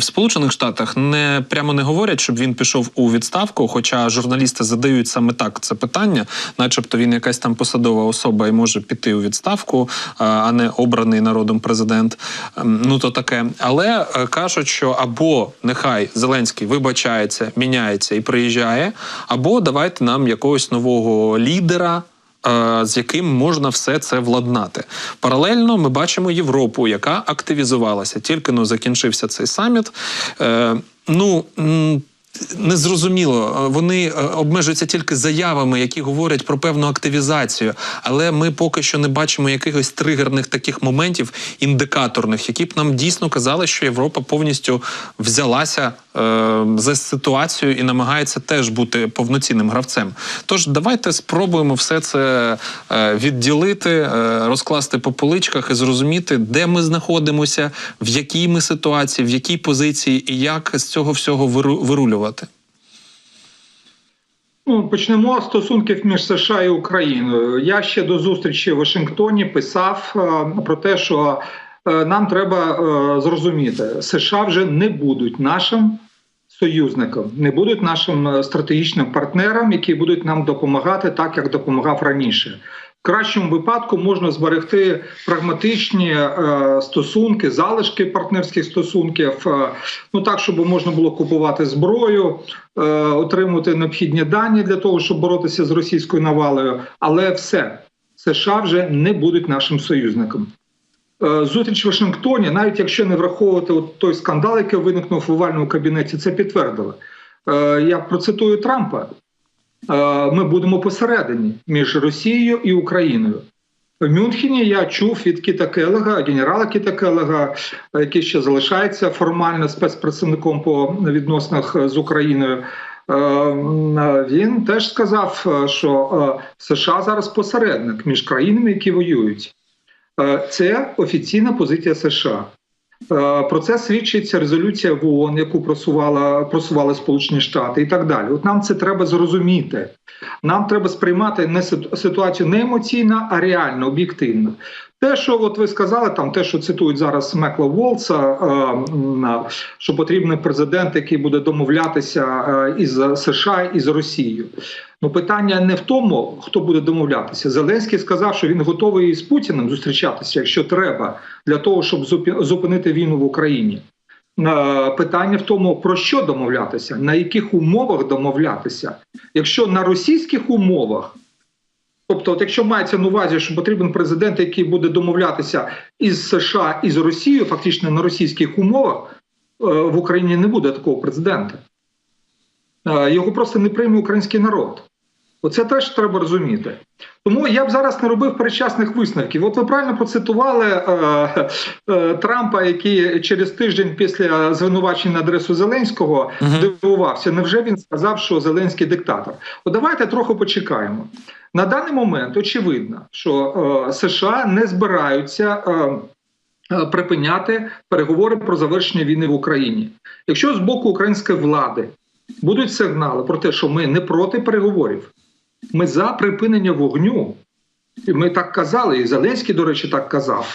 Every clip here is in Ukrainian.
В Сполучених Штатах не прямо не говорять, щоб він пішов у відставку. Хоча журналісти задають саме так це питання, начебто він якась там посадова особа і може піти у відставку, а- а не обраний народом президент. Ем, Ну то таке. Але е, кажуть, що або нехай Зеленський вибачається, міняється і приїжджає, або давайте нам якогось нового лідера. Е, З яким можна все це владнати паралельно, ми бачимо Європу, яка активізувалася. Тільки но закінчився цей саміт. Е, ну Незрозуміло, Е, вони обмежуються тільки заявами, які говорять про певну активізацію. Але ми поки що не бачимо якихось тригерних таких моментів, індикаторних, які б нам дійсно казали, що Європа повністю взялася за ситуацію і намагається теж бути повноцінним гравцем. Тож давайте спробуємо все це е, відділити, е, розкласти по поличках і зрозуміти, де ми знаходимося, в якій ми ситуації, в якій позиції і як з цього всього вирулювати. Ну, почнемо з стосунків між США і Україною. Я ще до зустрічі в Вашингтоні писав е, про те, що е, нам треба е, зрозуміти, США вже не будуть нашим союзником, не будуть нашим е, стратегічним партнером, які будуть нам допомагати так, як допомагав раніше. В кращому випадку можна зберегти прагматичні е, стосунки, залишки партнерських стосунків, е, ну так, щоб можна було купувати зброю, е, отримувати необхідні дані для того, щоб боротися з російською навалою. Але все США вже не будуть нашим союзником. Е, Зустріч в Вашингтоні, навіть якщо не враховувати от той скандал, який виникнув в овальному кабінеті, це підтвердили. Е, Я процитую Трампа: Е, ми будемо посередині між Росією і Україною. В Мюнхені я чув від Кіта Келега, генерала Кіта Келега, який ще залишається формально спецпрацівником по відносинах з Україною. Він теж сказав, що США зараз посередник між країнами, які воюють. Е, Це офіційна позиція США. Е, Про це свідчиться резолюція в ООН, яку просувала просували Сполучені Штати, і так далі. От нам це треба зрозуміти. Нам треба сприймати не ситуацію не емоційно, а реально, об'єктивно. Те, що от ви сказали, там те, що цитують зараз Мекла Волца, е, що потрібен президент, який буде домовлятися е, із США і з Росією. Ну питання не в тому, хто буде домовлятися. Зеленський сказав, що він готовий з Путіним зустрічатися, якщо треба, для того, щоб зупи- зупинити війну в Україні. Е, Питання в тому, про що домовлятися, на яких умовах домовлятися. Якщо на російських умовах, тобто, от якщо мається на увазі, що потрібен президент, який буде домовлятися із США і з Росією, фактично на російських умовах, е, в Україні не буде такого президента. Е, Його просто не прийме український народ. Оце теж треба розуміти. Тому я б зараз не робив передчасних висновків. От ви правильно процитували е, е, Трампа, який через тиждень після звинувачень на адресу Зеленського Мгм. здивувався. Невже він сказав, що Зеленський диктатор? От давайте трохи почекаємо. На даний момент очевидно, що е, США не збираються. Е, е, Припиняти переговори про завершення війни в Україні, якщо з боку української влади будуть сигнали про те, що ми не проти переговорів, ми за припинення вогню. Ми так казали, і Зеленський, до речі, так казав.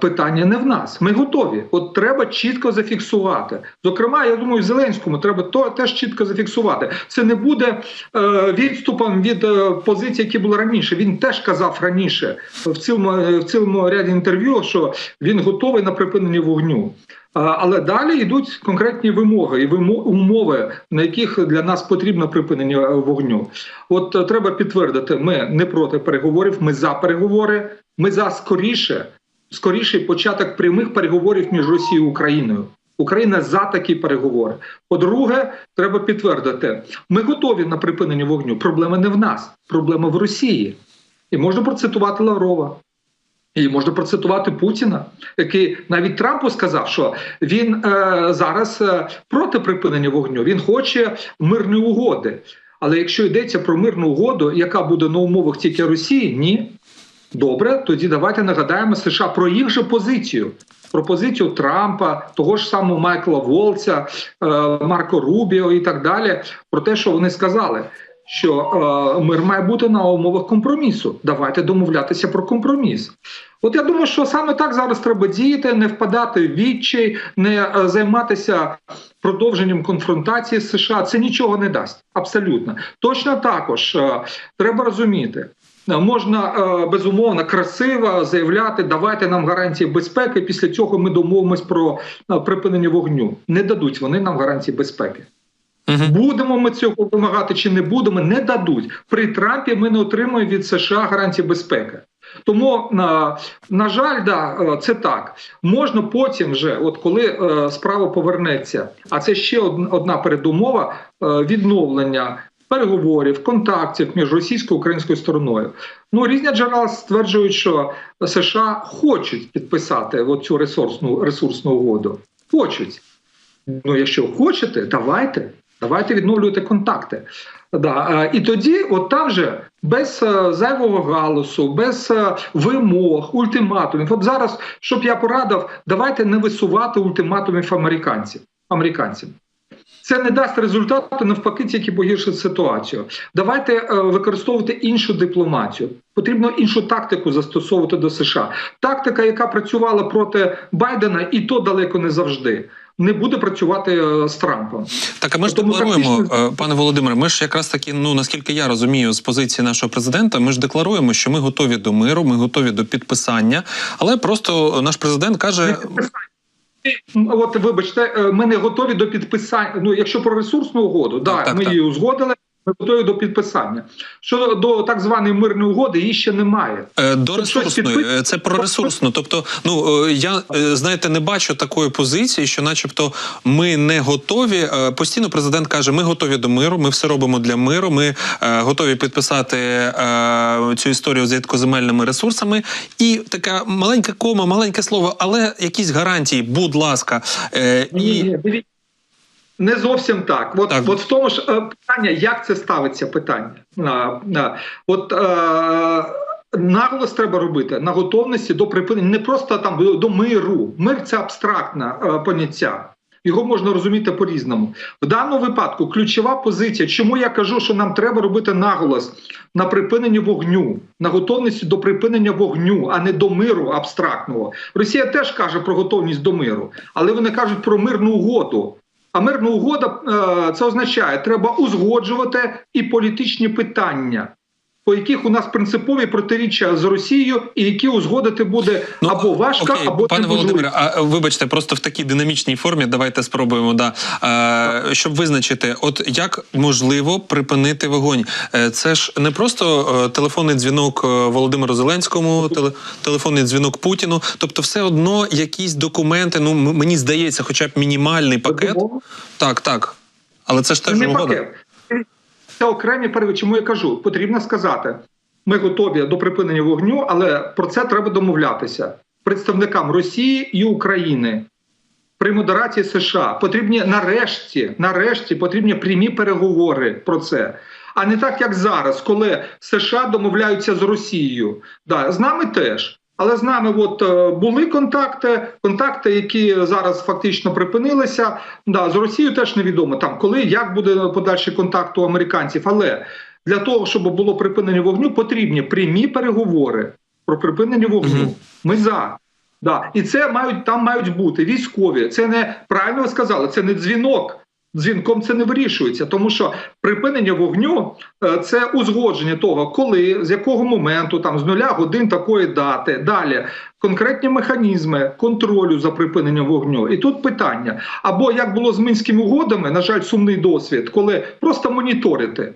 Питання не в нас. Ми готові. От треба чітко зафіксувати. Зокрема, я думаю, Зеленському треба то теж чітко зафіксувати. Це не буде е, відступом від е, позицій, які були раніше. Він теж казав раніше в цілому в цілому ряді інтерв'ю, що він готовий на припинення вогню. Але далі йдуть конкретні вимоги і умови, на яких для нас потрібно припинення е, вогню. От е, треба підтвердити, ми не проти переговорів, ми за переговори, ми за скоріше, скоріший початок прямих переговорів між Росією і Україною. Україна за такі переговори. По-друге, треба підтвердити, ми готові на припинення вогню. Проблема не в нас, проблема в Росії. І можна процитувати Лаврова. І можна процитувати Путіна, який навіть Трампу сказав, що він е, зараз е, проти припинення вогню. Він хоче мирної угоди. Але якщо йдеться про мирну угоду, яка буде на умовах тільки Росії, ні. Добре, тоді давайте нагадаємо США про їх же позицію. Про позицію Трампа, того ж самого Майкла Волца, е, Марко Рубіо і так далі. Про те, що вони сказали. Що е, мир має бути на умовах компромісу. Давайте домовлятися про компроміс. От я думаю, що саме так зараз треба діяти, не впадати в відчай, не е, займатися продовженням конфронтації з США. Це нічого не дасть. Абсолютно. Точно також е, треба розуміти. е, Можна е, безумовно красиво заявляти, давайте нам гарантії безпеки. Після цього ми домовимось про е, припинення вогню. Не дадуть вони нам гарантії безпеки. Мгм. Будемо ми цього вимагати чи не будемо, не дадуть. При Трампі ми не отримуємо від США гарантії безпеки. Тому, на, на жаль, да, е, це так. Можна потім, вже, от коли е, справа повернеться, а це ще одна передумова е, відновлення переговорів, контактів між російською і українською стороною. Ну, різні джерела стверджують, що США хочуть підписати цю ресурсну, ресурсну угоду. Хочуть. Ну, якщо хочете, давайте. Давайте відновлювати контакти. Да. е, І тоді, от там же без е, зайвого галасу, без е, вимог, ультиматумів. От зараз, щоб я порадив, давайте не висувати ультиматумів американців. американцям. Це не дасть результату, навпаки, тільки погіршить ситуацію. Давайте е, використовувати іншу дипломатію. Потрібно іншу тактику застосовувати до США. Тактика, яка працювала проти Байдена, і то далеко не завжди. Не буде працювати е, з Трампом. Так, а ми ж Тому декларуємо, фактично- е, пане Володимире. Ми ж якраз таки, ну наскільки я розумію, з позиції нашого президента, ми ж декларуємо, що ми готові до миру, ми готові до підписання. Але просто наш президент каже: От вибачте, е, ми не готові до підписання. Ну, якщо про ресурсну угоду, да, так, ми так. її узгодили. Ми готові до підписання. Щодо до так званої мирної угоди, її ще немає. Е, До ресурсної. Е, це про ресурсну. Тобто, ну е, я знаєте, не бачу такої позиції, що, начебто, ми не готові. Постійно президент каже: ми готові до миру, ми все робимо для миру. Ми готові підписати цю історію з рідкоземельними ресурсами. І така маленька кома, маленьке слово, але якісь гарантії, будь ласка, Ні, і ні, дивіться. Не зовсім так. От, Так. от в тому ж е, питання, як це ставиться питання. От е, наголос треба робити на готовності до припинення, не просто там до, до миру. Мир це абстрактне е, поняття. Його можна розуміти по-різному. В даному випадку ключова позиція, чому я кажу, що нам треба робити наголос на припиненні вогню, на готовності до припинення вогню, а не до миру абстрактного. Росія теж каже про готовність до миру, але вони кажуть про мирну угоду. А мирна угода е, це означає, треба узгоджувати і політичні питання, по яких у нас принципові протиріччя з Росією, і які узгодити буде або важко, Ну, окей, або пане. Володимире. А вибачте, просто в такій динамічній формі. Давайте спробуємо. Да е, щоб визначити, от як можливо припинити вогонь. Е, Це ж не просто е, телефонний дзвінок е, Володимиру Зеленському, теле, телефонний дзвінок Путіну. Тобто, все одно якісь документи. Ну мені здається, хоча б мінімальний пакет. Так, так. Але це ж теж угода. пакет. Це окремі переговори. Чому я кажу? Потрібно сказати, ми готові до припинення вогню, але про це треба домовлятися представникам Росії і України. При модерації США потрібні нарешті, нарешті потрібні прямі переговори про це. А не так, як зараз, коли США домовляються з Росією. Да, з нами теж. Але з нами от е, були контакти, контакти, які зараз фактично припинилися. Да, з Росією теж невідомо там, коли як буде подальший контакт у американців. Але для того, щоб було припинення вогню, потрібні прямі переговори про припинення вогню. Ми за. Да. І це мають там мають бути військові. Це не правильно ви сказали, це не дзвінок. Дзвінком це не вирішується, тому що припинення вогню е, це узгодження того, коли, з якого моменту, там з нуля годин такої дати. Далі конкретні механізми контролю за припиненням вогню. І тут питання: або як було з мінськими угодами, на жаль, сумний досвід, коли просто моніторити.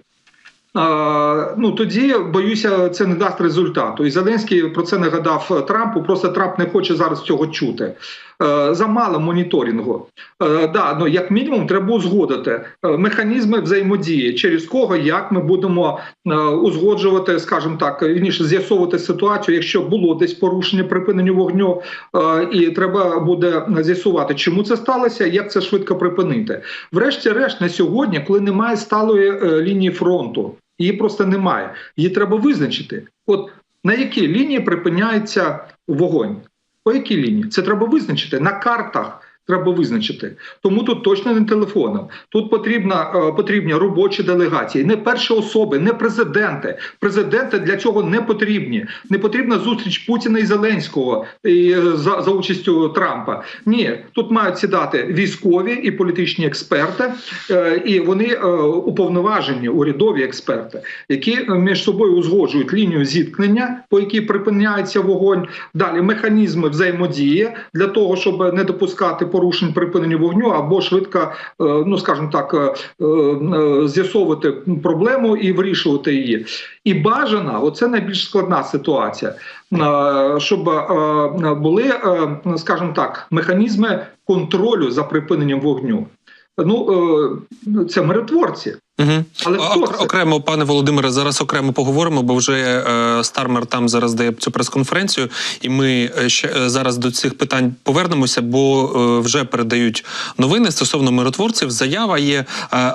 Ну тоді боюся, це не дасть результату. І Зеленський про це нагадав Трампу. Просто Трамп не хоче зараз цього чути. Е, замало моніторингу. Е, да, ну як мінімум, треба узгодити е, механізми взаємодії, через кого як ми будемо узгоджувати, скажімо так, вірніше з'ясовувати ситуацію, якщо було десь порушення припинення вогню, і треба буде з'ясувати, чому це сталося, як це швидко припинити. Врешті-решт, на сьогодні, коли немає сталої лінії фронту, її просто немає. Її треба визначити. От на якій лінії припиняється вогонь? По якій лінії? Це треба визначити на картах. Треба визначити. Тому тут точно не телефоном. Тут потрібна е, потрібні робочі делегації, не перші особи, не президенти. Президенти для цього не потрібні. Не потрібна зустріч Путіна і Зеленського і, е, за, за участю Трампа. Ні, тут мають сідати військові і політичні експерти, е, і вони уповноважені урядові експерти, які між собою узгоджують лінію зіткнення, по якій припиняється вогонь. Далі механізми взаємодії для того, щоб не допускати порушень припинення вогню, або швидко, е, ну скажімо так, е, е, з'ясовувати проблему і вирішувати її. І бажана, оце найбільш складна ситуація, щоб були, скажімо так, механізми контролю за припиненням вогню. Ну це миротворці. Угу. Але хто це? окремо, пане Володимире, зараз окремо поговоримо, бо вже е, Стармер там зараз дає цю прес-конференцію, і ми е, ще е, зараз до цих питань повернемося, бо е, вже передають новини стосовно миротворців. Заява є. Е,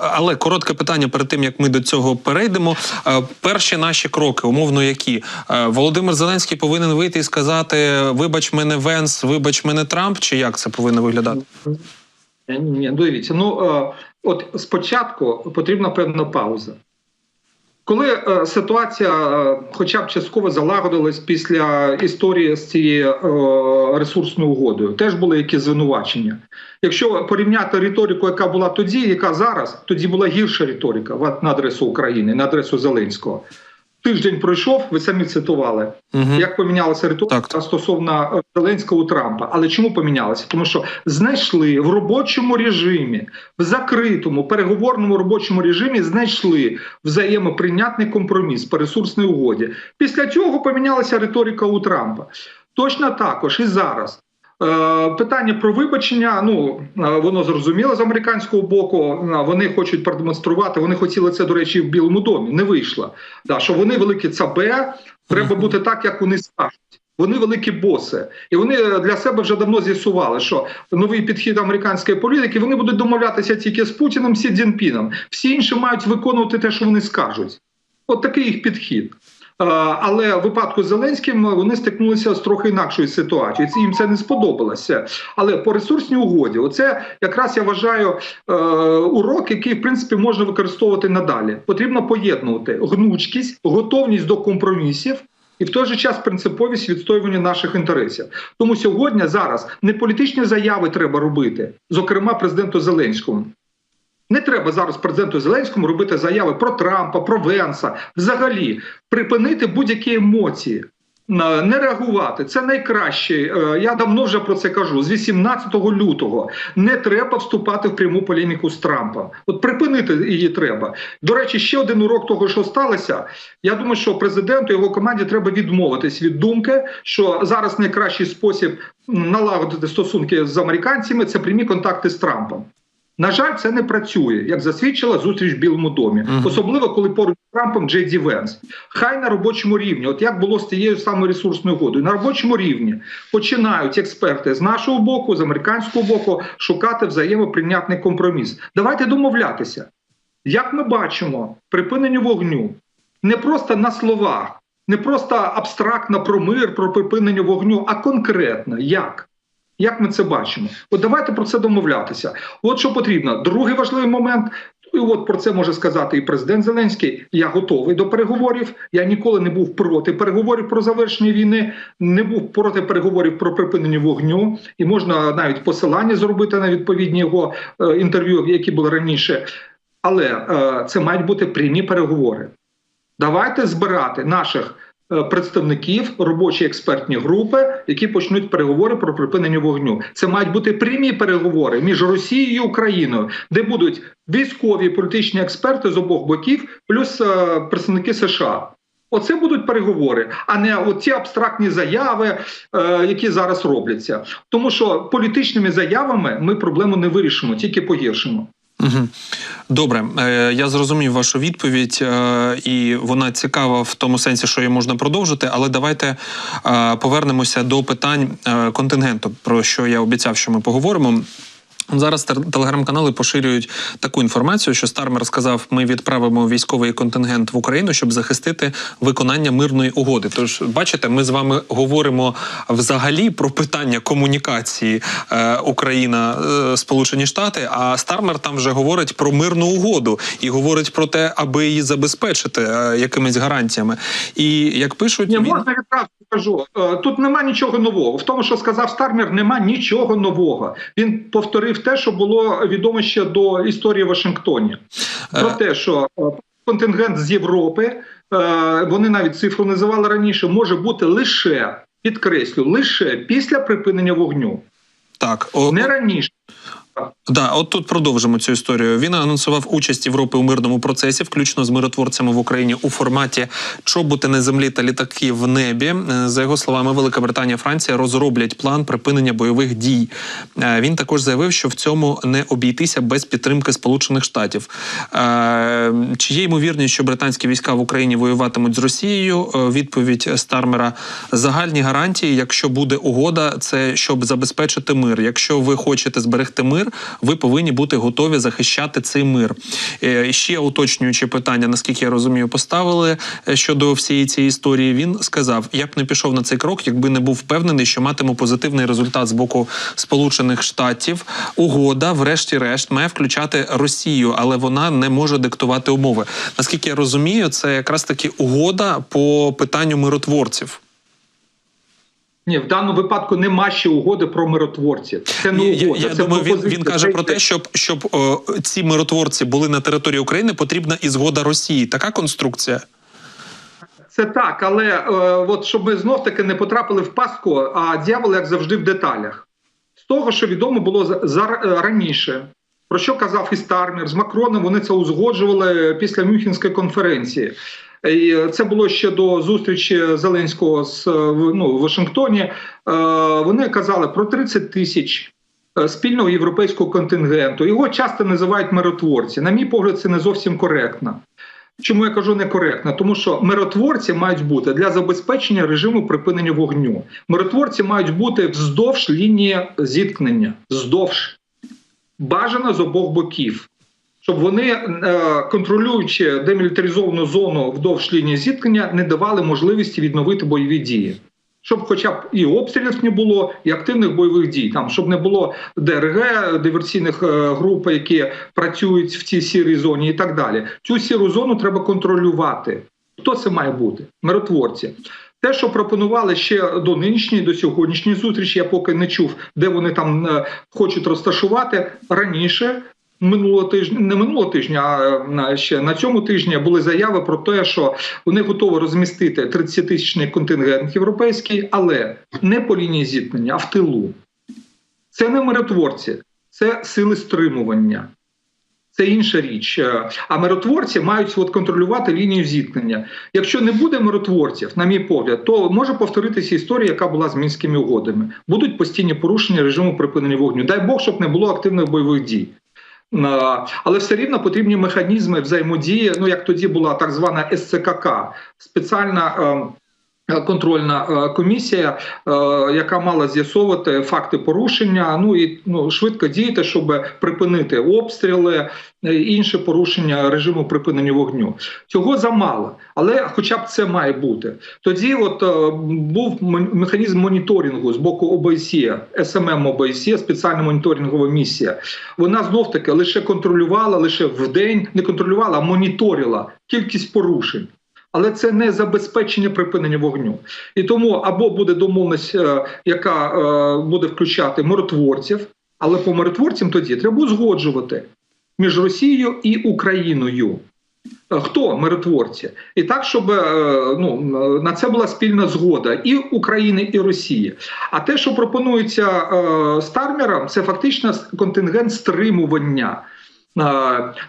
але коротке питання перед тим як ми до цього перейдемо. Е, перші наші кроки, умовно, які Е, Володимир Зеленський повинен вийти і сказати: Вибач мене Венс, вибач мене Трамп, чи як це повинно виглядати? Ні, ні, дивіться. Ну от спочатку потрібна певна пауза. Коли е, ситуація, е, хоча б частково залагодилась після історії з цією е, ресурсною угодою, теж були якісь звинувачення. Якщо порівняти риторику, яка була тоді, яка зараз, тоді була гірша риторика в- на адресу України, на адресу Зеленського. Тиждень пройшов, ви самі цитували, Угу. як помінялася риторика Так, стосовно е, Зеленського у Трампа. Але чому помінялася? Тому що знайшли в робочому режимі, в закритому переговорному робочому режимі, знайшли взаємоприйнятний компроміс по ресурсній угоді. Після цього помінялася риторика у Трампа. Точно також і зараз. Е, Питання про вибачення, ну е, воно зрозуміло з американського боку. Е, Вони хочуть продемонструвати. Вони хотіли це, до речі, в Білому домі. Не вийшло. Да, що вони великі цабе, треба бути так, як вони скажуть. Вони великі боси, і вони для себе вже давно з'ясували, що новий підхід американської політики вони будуть домовлятися тільки з Путіним, Сі Цзіньпіном. Всі інші мають виконувати те, що вони скажуть. От такий їх підхід. Е, Але в випадку з Зеленським вони стикнулися з трохи інакшою ситуацією. Їм це не сподобалося. Але по ресурсній угоді, оце якраз я вважаю е, урок, який в принципі можна використовувати надалі. Потрібно поєднувати гнучкість, готовність до компромісів. І в той же час принциповість відстоювання наших інтересів. Тому сьогодні зараз не політичні заяви треба робити, зокрема президенту Зеленському. Не треба зараз президенту Зеленському робити заяви про Трампа, про Венса. Взагалі припинити будь-які емоції, не реагувати. Це найкраще. Е, Я давно вже про це кажу. З 18 лютого не треба вступати в пряму полеміку з Трампом. От припинити її треба. До речі, ще один урок того, що сталося. Я думаю, що президенту його команді треба відмовитись від думки, що зараз найкращий спосіб налагодити стосунки з американцями це прямі контакти з Трампом. На жаль, це не працює, як засвідчила зустріч в Білому домі, Мгм. особливо коли поруч з Трампом Джей Ді Венс. Хай на робочому рівні, от як було з тією самою ресурсною угодою, на робочому рівні починають експерти з нашого боку, з американського боку, шукати взаємоприйнятний компроміс. Давайте домовлятися. Як ми бачимо, припинення вогню не просто на словах, не просто абстрактно про мир, про припинення вогню, а конкретно як. Як ми це бачимо? От давайте про це домовлятися. От що потрібно. Другий важливий момент. І от про це може сказати і президент Зеленський. Я готовий до переговорів. Я ніколи не був проти переговорів про завершення війни, не був проти переговорів про припинення вогню, і можна навіть посилання зробити на відповідні його е, інтерв'ю, які були раніше. Але е, це мають бути прямі переговори. Давайте збирати наших представників робочі експертні групи, які почнуть переговори про припинення вогню. Це мають бути прямі переговори між Росією і Україною, де будуть військові політичні експерти з обох боків, плюс е, представники США. Оце будуть переговори, а не оці абстрактні заяви, е, які зараз робляться. Тому що політичними заявами ми проблему не вирішимо, тільки погіршимо. Добре, е, я зрозумів вашу відповідь, е, і вона цікава в тому сенсі, що її можна продовжити. Але давайте е, повернемося до питань контингенту, про що я обіцяв, що ми поговоримо. Зараз телеграм-канали поширюють таку інформацію, що Стармер сказав: ми відправимо військовий контингент в Україну, щоб захистити виконання мирної угоди. Тож, бачите, ми з вами говоримо взагалі про питання комунікації е, Україна е, Сполучені Штати. А Стармер там вже говорить про мирну угоду і говорить про те, аби її забезпечити е, якимись гарантіями. І як пишуть, Ні, він... можна відразу скажу. Е, Тут нема нічого нового. В тому, що сказав Стармер, нема нічого нового. Він повторив те, що було відомо ще до історії Вашингтоні. Про Е. те, що е, контингент з Європи, е, вони навіть цифру називали раніше, може бути лише підкреслю, лише після припинення вогню, так не раніше. Да, от тут продовжимо цю історію. Він анонсував участь Європи у мирному процесі, включно з миротворцями в Україні у форматі чоботи на землі та літаки в небі. Е, За його словами, Велика Британія, Франція розроблять план припинення бойових дій. Е, Він також заявив, що в цьому не обійтися без підтримки Сполучених Штатів. Е, Чи є ймовірність, що британські війська в Україні воюватимуть з Росією? Відповідь Стармера: загальні гарантії, якщо буде угода, це щоб забезпечити мир. Якщо ви хочете зберегти мир, ви повинні бути готові захищати цей мир. Е, Ще уточнюючи питання, наскільки я розумію, поставили е, щодо всієї цієї історії. Він сказав: я б не пішов на цей крок, якби не був впевнений, що матиму позитивний результат з боку Сполучених Штатів. Угода, врешті-решт, має включати Росію, але вона не може диктувати умови. Наскільки я розумію, це якраз таки угода по питанню миротворців. Ні, в даному випадку нема ще угоди про миротворців. Це не Ні, я, я це думаю, він, він каже Це- про те, щоб щоб о, ці миротворці були на території України, потрібна і згода Росії. Така конструкція. Це так, але е, от щоб ми знов таки не потрапили в пастку, а дьявол, як завжди, в деталях. З того, що відомо було за, за е, раніше, про що казав і Стармер з Макроном, вони це узгоджували після Мюнхенської конференції. І це було ще до зустрічі Зеленського з е, ну, в Вашингтоні. Е, Вони казали про 30 тисяч е, спільного європейського контингенту. Його часто називають миротворці. На мій погляд, це не зовсім коректно. Чому я кажу некоректно? Тому що миротворці мають бути для забезпечення режиму припинення вогню. Миротворці мають бути вздовж лінії зіткнення, вздовж бажано з обох боків, щоб вони, е, контролюючи демілітаризовану зону вдовж лінії зіткнення, не давали можливості відновити бойові дії. Щоб, хоча б і обстрілів не було, і активних бойових дій, там щоб не було ДРГ, диверсійних е, груп, які працюють в цій сірій зоні, і так далі. Цю сіру зону треба контролювати. Хто це має бути? Миротворці. Те, що пропонували ще до нинішньої, до сьогоднішньої зустрічі, я поки не чув, де вони там е, хочуть розташувати раніше. Минулого тижня, не минулого тижня, а ще на цьому тижні були заяви про те, що вони готові розмістити 30-тисячний контингент європейський, але не по лінії зіткнення, а в тилу. Це не миротворці, це сили стримування. Це інша річ. Е, А миротворці мають от контролювати лінію зіткнення. Якщо не буде миротворців, на мій погляд, то може повторитися історія, яка була з мінськими угодами. Будуть постійні порушення режиму припинення вогню. Дай Бог, щоб не було активних бойових дій. Е, Але все рівно потрібні механізми взаємодії. Ну як тоді була так звана СЦКК, спеціальна. Е, Контрольна е, комісія, е, яка мала з'ясовувати факти порушення, ну і ну швидко діяти, щоб припинити обстріли е, і інші порушення режиму припинення вогню. Цього замало, але хоча б це має бути. Тоді, от був механізм моніторингу з боку ОБСЄ, СММ ОБСЄ, спеціальна моніторингова місія. Вона знов таки лише контролювала, лише в день не контролювала, а моніторила кількість порушень. Але це не забезпечення припинення вогню. І тому або буде домовленість, е, яка е, буде включати миротворців, але по миротворцям тоді треба узгоджувати між Росією і Україною. Е, Хто миротворці? І так, щоб ну, на це була спільна згода і України, і Росії. А те, що пропонується е, Стармером, це фактично контингент стримування.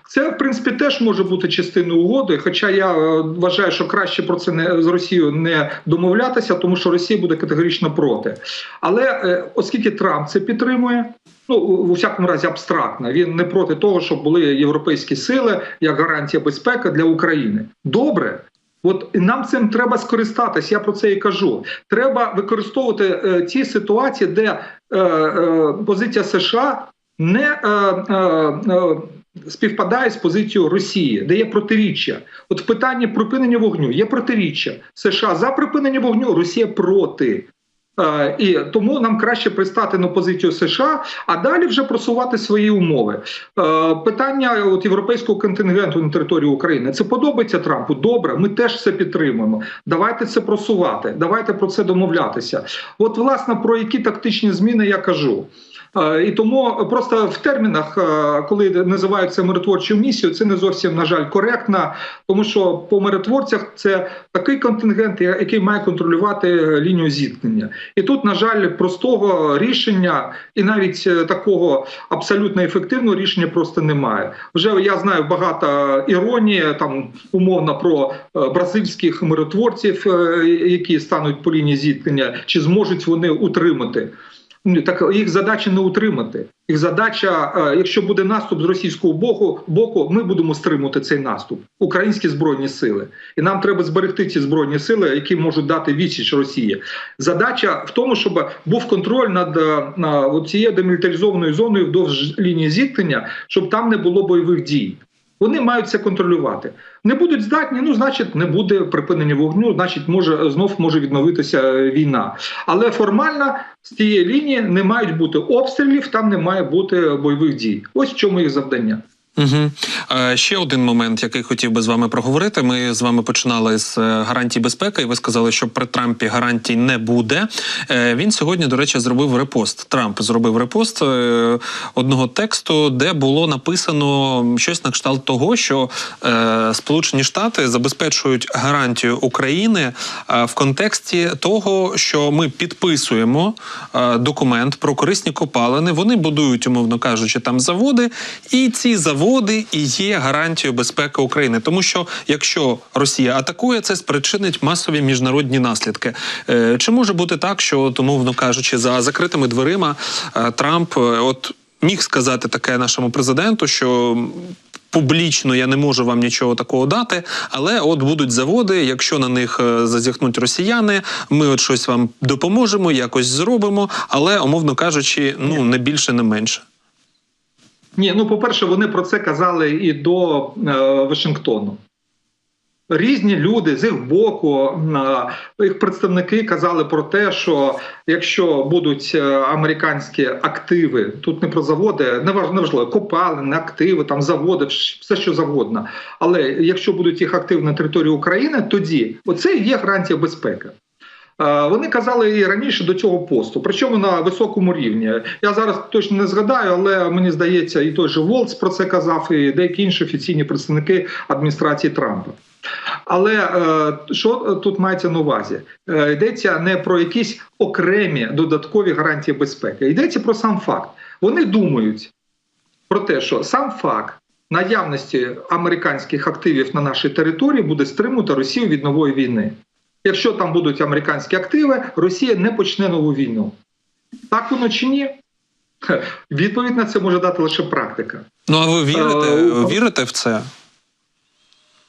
Це, в принципі, теж може бути частиною угоди. Хоча я е, вважаю, що краще про це не з Росією не домовлятися, тому що Росія буде категорично проти. Але е, оскільки Трамп це підтримує, ну у всякому разі абстрактно, він не проти того, щоб були європейські сили як гарантія безпеки для України. Добре. От нам цим треба скористатись. Я про це і кажу. Треба використовувати е, ті ситуації, де е, е, позиція США не е, е, е, співпадає з позицією Росії, де є протиріччя. От в питанні припинення вогню є протиріччя. США за припинення вогню, Росія проти. Е, І тому нам краще пристати на позицію США, а далі вже просувати свої умови. Е, Питання от європейського контингенту на території України це подобається Трампу. Добре, ми теж це підтримуємо. Давайте це просувати, давайте про це домовлятися. От, власне, про які тактичні зміни я кажу. Е, І тому просто в термінах, е, коли називають це миротворчою місією, це не зовсім на жаль коректно, тому що по миротворцях це такий контингент, який має контролювати лінію зіткнення. І тут, на жаль, простого рішення і навіть е, такого абсолютно ефективного рішення просто немає. Вже я знаю багато іронії там умовно про е, бразильських миротворців, е, які стануть по лінії зіткнення, чи зможуть вони утримати. Так їх задача не утримати. Їх задача, е, якщо буде наступ з російського боку, боку, ми будемо стримувати цей наступ. Українські збройні сили, і нам треба зберегти ці збройні сили, які можуть дати відсіч Росії. Задача в тому, щоб був контроль над е, цією демілітаризованою зоною вдовж лінії зіткнення, щоб там не було бойових дій. Вони мають це контролювати. Не будуть здатні, ну значить, не буде припинення вогню, значить, може знов може відновитися е, війна. Але формально з цієї лінії не мають бути обстрілів, там не має бути бойових дій. Ось в чому їх завдання. Угу. Ще один момент, який хотів би з вами проговорити. Ми з вами починали з е, гарантій безпеки, і ви сказали, що при Трампі гарантій не буде. Е, він сьогодні, до речі, зробив репост. Трамп зробив репост одного тексту, де було написано щось на кшталт того, що Сполучені Штати забезпечують гарантію України в контексті того, що ми підписуємо документ про корисні копалини. Вони будують, умовно кажучи, там заводи, і ці заводи і є гарантією безпеки України. Тому що якщо Росія атакує, це спричинить масові міжнародні наслідки. Е, Чи може бути так, що от, умовно кажучи, за закритими дверима е, Трамп е, от міг сказати таке нашому президенту, що. Публічно я не можу вам нічого такого дати, але от будуть заводи. Якщо на них зазіхнуть росіяни, ми от щось вам допоможемо, якось зробимо, але умовно кажучи, ну не більше, не менше. Ні, ну по-перше, вони про це казали і до е, Вашингтону. Різні люди з їх боку, е, їх представники казали про те, що якщо будуть е, американські активи, тут не про заводи, не важливо, копалини, активи, там заводи, все що завгодно. Але якщо будуть їх активи на території України, тоді оце є гарантія безпеки. Е, Вони казали і раніше до цього посту, причому на високому рівні. Я зараз точно не згадаю, але мені здається, і той же Волц про це казав, і деякі інші офіційні представники адміністрації Трампа. Але е, що тут мається на увазі? Е, йдеться не про якісь окремі додаткові гарантії безпеки, йдеться про сам факт. Вони думають про те, що сам факт наявності американських активів на нашій території буде стримувати Росію від нової війни. Якщо там будуть американські активи, Росія не почне нову війну. Так воно чи ні? Відповідь на це може дати лише практика. Ну а ви вірите? Е, Вірите в це?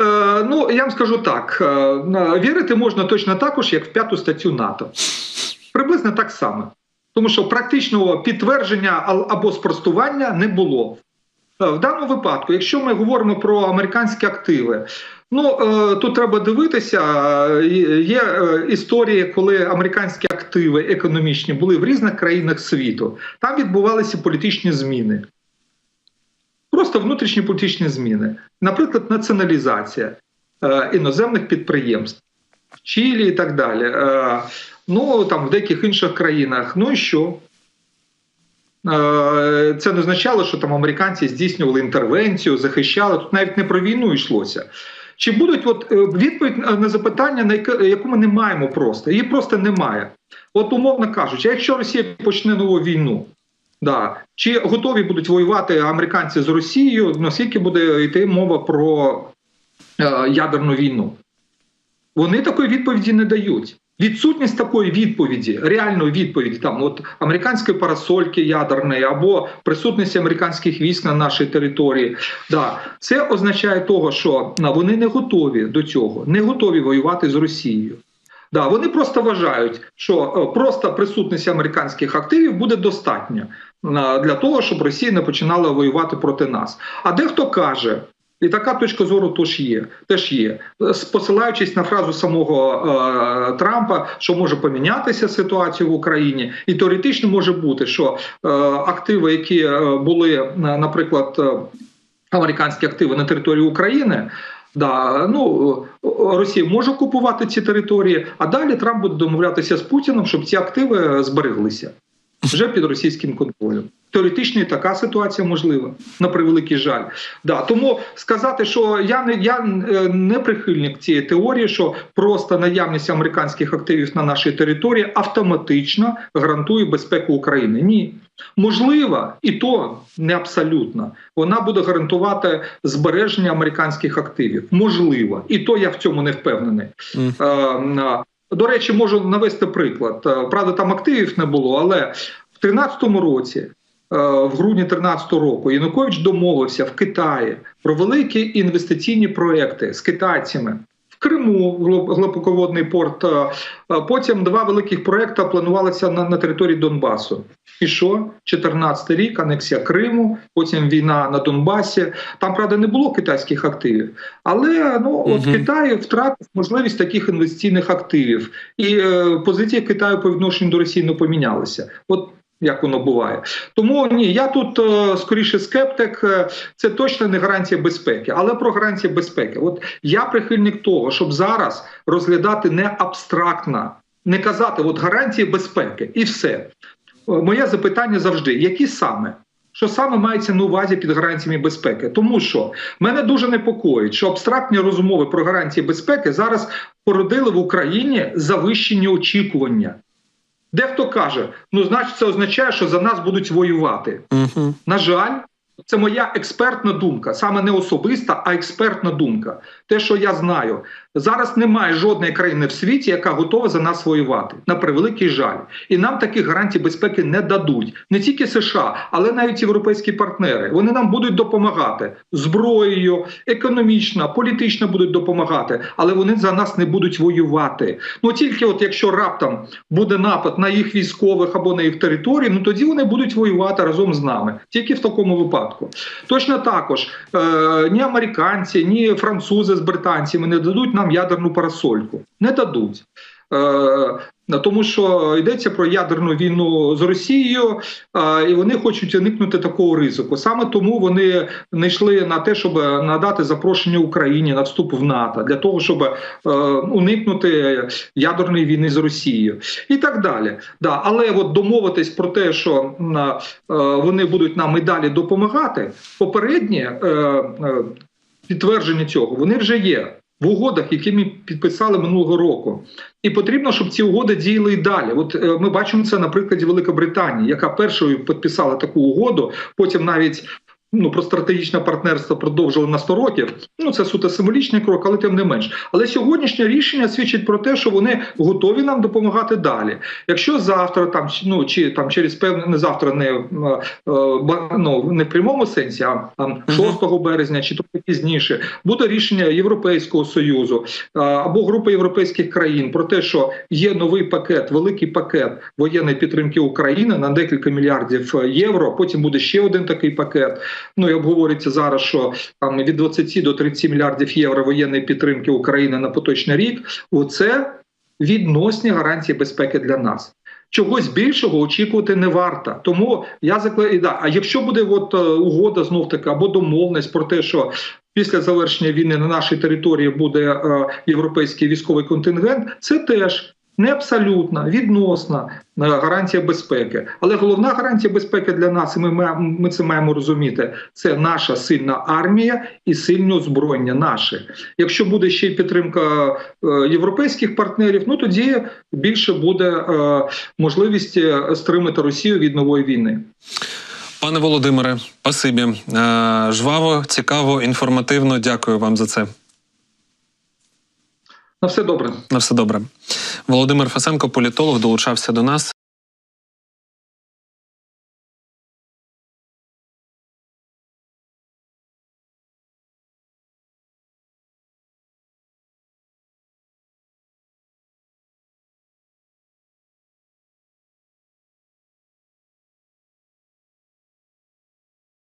Е, ну, я вам скажу так: е, вірити можна точно також, як в п'яту статтю НАТО. Приблизно так само. Тому що практичного підтвердження або спростування не було. В даному випадку, якщо ми говоримо про американські активи, ну е, тут треба дивитися. е, Є е, історії, коли американські активи економічні були в різних країнах світу. Там відбувалися політичні зміни. Просто внутрішні політичні зміни. Наприклад, націоналізація іноземних підприємств в Чилі і так далі. Ну там в деяких інших країнах. Ну і що? Це не означало, що там американці здійснювали інтервенцію, захищали. Тут навіть не про війну йшлося. Чи будуть от е, відповідь на- запитання, на яку ми не маємо просто? Її просто немає. От умовно кажучи, якщо Росія почне нову війну, да, чи готові будуть воювати американці з Росією, наскільки буде йти мова про е, ядерну війну? Вони такої відповіді не дають. Відсутність такої відповіді, реальної відповіді, там от американської парасольки ядерної або присутність американських військ на нашій території, да, це означає того, що вони не готові до цього, не готові воювати з Росією. Да, вони просто вважають, що е, просто присутність американських активів буде достатньо е, для того, щоб Росія не починала воювати проти нас. А дехто каже. І така точка зору теж є, теж є, посилаючись на фразу самого е, Трампа, що може помінятися ситуація в Україні, і теоретично може бути, що е, активи, які е, були, е, наприклад, е, американські активи на території України. Да, ну Росія може купувати ці території, а далі Трамп буде домовлятися з Путіним, щоб ці активи збереглися вже під російським контролем. Теоретично і така ситуація можлива, на превеликий жаль. Да, тому сказати, що я не я е, не прихильник цієї теорії, що просто наявність американських активів на нашій території автоматично гарантує безпеку України. Ні, можливо, і то не абсолютно. Вона буде гарантувати збереження американських активів. Можливо, і то я в цьому не впевнений. Е, До речі, можу навести приклад. Е, Правда, там активів не було, але в 2013 році, в грудні 2013 року, Янукович домовився в Китаї про великі інвестиційні проекти з китайцями. В Криму глиб- глибоководний порт. е, е, Потім два великих проекти планувалися на, на території Донбасу. І що? 14 рік, анексія Криму, потім війна на Донбасі. Там, правда, не було китайських активів. Але ну, от Мгм. Китай втратив можливість таких інвестиційних активів. І е, позиція Китаю по відношенню до Росії не помінялася. От як воно буває. Тому ні, я тут е, скоріше скептик, е, це точно не гарантія безпеки, але про гарантії безпеки. От я прихильник того, щоб зараз розглядати не абстрактно, не казати от гарантії безпеки і все. Е, Моє запитання завжди: які саме? Що саме мається на увазі під гарантіями безпеки? Тому що мене дуже непокоїть, що абстрактні розмови про гарантії безпеки зараз породили в Україні завищені очікування. Дехто каже: ну, значить, це означає, що за нас будуть воювати. Угу. На жаль, це моя експертна думка, саме не особиста, а експертна думка. Те, що я знаю, зараз немає жодної країни в світі, яка готова за нас воювати. На превеликий жаль. І нам таких гарантій безпеки не дадуть. Не тільки США, але навіть європейські партнери. Вони нам будуть допомагати зброєю, економічно, політично будуть допомагати, але вони за нас не будуть воювати. Ну тільки от якщо раптом буде напад на їх військових або на їх території, ну тоді вони будуть воювати разом з нами, тільки в такому випадку. Точно також е, ні американці, ні французи з британцями не дадуть нам ядерну парасольку. Не дадуть. Е, тому що йдеться про ядерну війну з Росією, е, і вони хочуть уникнути такого ризику. Саме тому вони не йшли на те, щоб надати запрошення Україні на вступ в НАТО для того, щоб е, уникнути ядерної війни з Росією, і так далі. Да, але от домовитись про те, що вони будуть нам і далі допомагати, попереднє е, підтвердження цього вони вже є. В угодах, які ми підписали минулого року, і потрібно, щоб ці угоди діяли і далі. От е, ми бачимо це на прикладі Великобританії, яка першою підписала таку угоду. Потім навіть ну про стратегічне партнерство продовжили на 100 років. Ну це суто символічний крок, але тим не менш. Але сьогоднішнє рішення свідчить про те, що вони готові нам допомагати далі. Якщо завтра, там ну чи там через певне не завтра, не е, е, ну, не в прямому сенсі, а там 6 березня чи трохи пізніше буде рішення Європейського союзу е, або групи європейських країн про те, що є новий пакет, великий пакет воєнної підтримки України на декілька мільярдів е, євро. Потім буде ще один такий пакет. Ну і обговорюється зараз, що там від 20 до 30 мільярдів євро воєнної підтримки України на поточний рік. Оце відносні гарантії безпеки для нас. Чогось більшого очікувати не варто. Тому я закликаю, да, а якщо буде от е, угода знов таки або домовленість про те, що після завершення війни на нашій території буде е, європейський військовий контингент, це теж не абсолютна, відносна е, гарантія безпеки. Але головна гарантія безпеки для нас, і ми, ми це маємо розуміти, це наша сильна армія і сильне озброєння наше. Якщо буде ще й підтримка е, європейських партнерів, ну тоді більше буде е, можливість стримати Росію від нової війни. Пане Володимире, спасибі. Жваво, цікаво, інформативно. Дякую вам за це. На все добре. На все добре. Володимир Фасенко, політолог, долучався до нас.